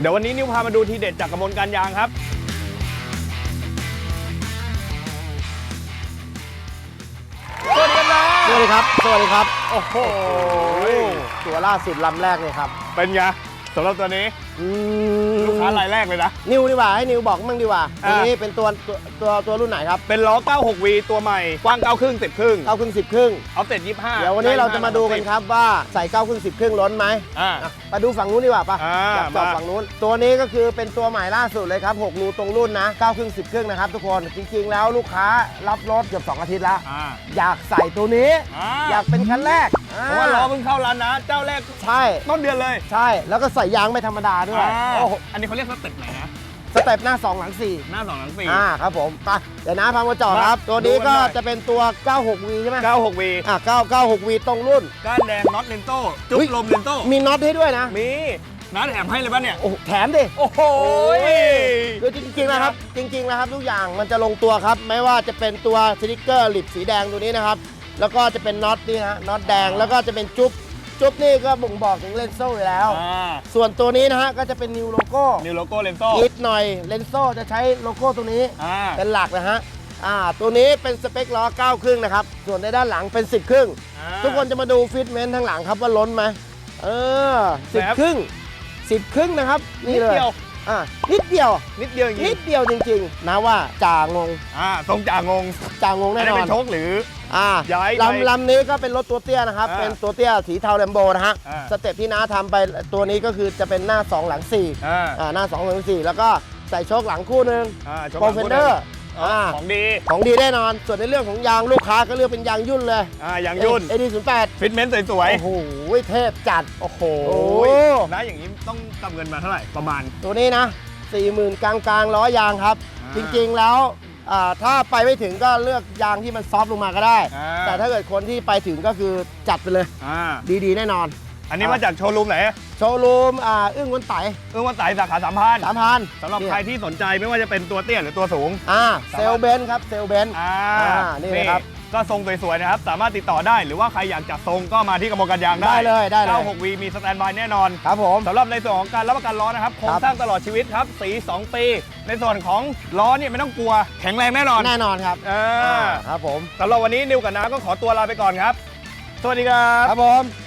เดี๋ยววันนี้นิวพามาดูทีเด็ดจากกระบวนการยางครับ สวัสดีครับนะสวัสดีครับ สวัสดีครับ โอ้โห ตัวล่าสุดลำแรกเลยครับ เป็นไงสำหรับตัวนี้อืมลูกค้ารายแรกเลยนะ นิวดีกว่าให้นิวบอกมั่งดีกว่าอะตัวนี้เป็นตัวตัวตัวตัวรุ่นไหนครับเป็นล้อ 96V ตัวใหม่ กว้าง 9 ครึ่ง 10 ครึ่งเก้าครึ่งสิบครึ่งเอาเสร็จ25เดี๋ยววันนี้เราจะมาดูกันครับว่าใส่เก้าครึ่งสิบครึ่งล้นไหมอ่า อะมาดูฝั่งนู้นดีกว่าปะอ่าอยากจอบมา ฝั่งนู้น ตัวนี้ก็คือเป็นตัวใหม่ล่าสุดเลยครับ6รูตรงรุ่นนะ9ครึ่ง10ครึ่งนะครับทุกคนจริง ๆ แล้วลูกค้ารับรถเกือบ2อาทิตย์แล้วอ่าอยากใส่ตัวนี้ อ่าอยากเป็นคันแรกเพราะว่าล้อเพิ่งเข้าร้านนะ เจ้าแรกใช่ ต้นเดือนเลย ใช่ แล้วก็ใส่ยางไม่ธรรมดาด้วยอ่าโอ้โหอันนี้เขาเรียกสเต็ปไหนนะสเต็ปหน้า 2 หลัง 4 หน้าสองหลังสี่ อ่าครับผมไปเดี๋ยวนะพามาจอดครับ มาตัวนี้ก็ดูกันหน่อย จะเป็นตัว 96V ใช่ไหม 96V อ่า9 96V ตรงรุ่น ก้านแดงน็อตเลนโต้จุ๊บอุ๊ย ลมเลนโต้มีน็อตให้ด้วยนะ มีน้าแถมให้เลยป่ะเนี่ย โอ้โหแถมดิ โอ้โหคือจริงๆนะครับจริงๆนะครับทุกอย่างมันจะลงตัวครับ ไม่ว่าจะเป็นตัวสติกเกอร์หลิบสีแดงตัวนี้นะครับ แล้วก็จะเป็นน็อตนี่ฮะน็อตแดงแล้วก็จะเป็นจุ๊บ จุ๊บนี่ก็บ่งบอกถึงเลนโซ่อยู่แล้ว อ่าส่วนตัวนี้นะฮะก็จะเป็นนิวโลโก้นิวโลโก้เลนโซ่นิดหน่อยเลนโซ่จะใช้โลโก้ตัวนี้ อ่า เป็นหลักนะฮะอ่าตัวนี้เป็นสเปคล้อ9ครึ่งนะครับ ส่วนในด้านหลังเป็น 10 ครึ่ง อ่าทุกคนจะมาดูฟิตเมนต์ทางหลังครับว่าล้นไหมเออครับ ครึ่งสิบครึ่งนะครับ นี่เลยเดีว อ่านิดเดียว นิดเดียวอย่างนินี้ดเดียวจริงๆ นะว่าจ่างงอ่าทรงจ่างงจ่างงอันแน่นี้นอเป็นนโชคหรือ อ่าย้ายไปลำลำนี้ก็เป็นรถตัวเตี้ยนะครับ อ่าเป็นตัวเตี้ยสีเทาแลมโบนะฮะ อ่า สเต็ปที่น้าทำไปตัวนี้ก็คือจะเป็นหน้า 2 หลัง4อ่าอ่าหน้า2หลัง4แล้วก็ใส่โชคหลังคู่หนึงอ่าโชคโปรเฟนเดอร์อ่า อ่าของดี ของดีแน่นอน ส่วนในเรื่องของยางลูกค้าก็เลือกเป็นยางยุ่นเลยอ่าอย่างยุ่นเอดีศูนย์แปดฟิตเมนต์สวยโอ้โหเทพจัดๆโอ้โหโอ้นะอย่างนี้ต้องกำเงินมาเท่าไหร่ประมาณ ตัวนี้นะ40,000กลางกลางๆล้อยางครับอ่าจริงๆแล้วอ่าถ้าไปไม่ถึงก็เลือกยางที่มันซอฟต์ลงมาก็ได้อ่าแต่ถ้าเกิดคนที่ไปถึงก็คือจัดไปเลยอ่าดีๆ แน่นอน อันนี้มาจากโชว์รูมไหนโชว์รูมอ่าอึ้งวันไตเอื้องวันไต่สาขาสามพันสามพันสำหรับใครที่สนใจไม่ว่าจะเป็นตัวเตี้ยหรือตัวสูง อ่าเซลเบนครับเซลเบน อ่าอ่านี่เลยครับก็ทรงสวยๆนะครับ สามารถติดต่อได้หรือว่าใครอยากจัดทรงก็มาที่กระบอกกันยางได้ได้เลยได้เลย 96วีมีสแตนด์บายแน่นอนครับผม สำหรับในส่วนของการรับประกันล้อนะครับโครงสร้างตลอดชีวิตครับ สี 2 ปี ในส่วนของล้อเนี่ยไม่ต้องกลัว แข็งแรงแน่นอนแน่นอนครับเออครับผม สำหรับวันนี้นิวกับน้าก็ขอตัวลาไปก่อนครับ สวัสดีครับ ครับผม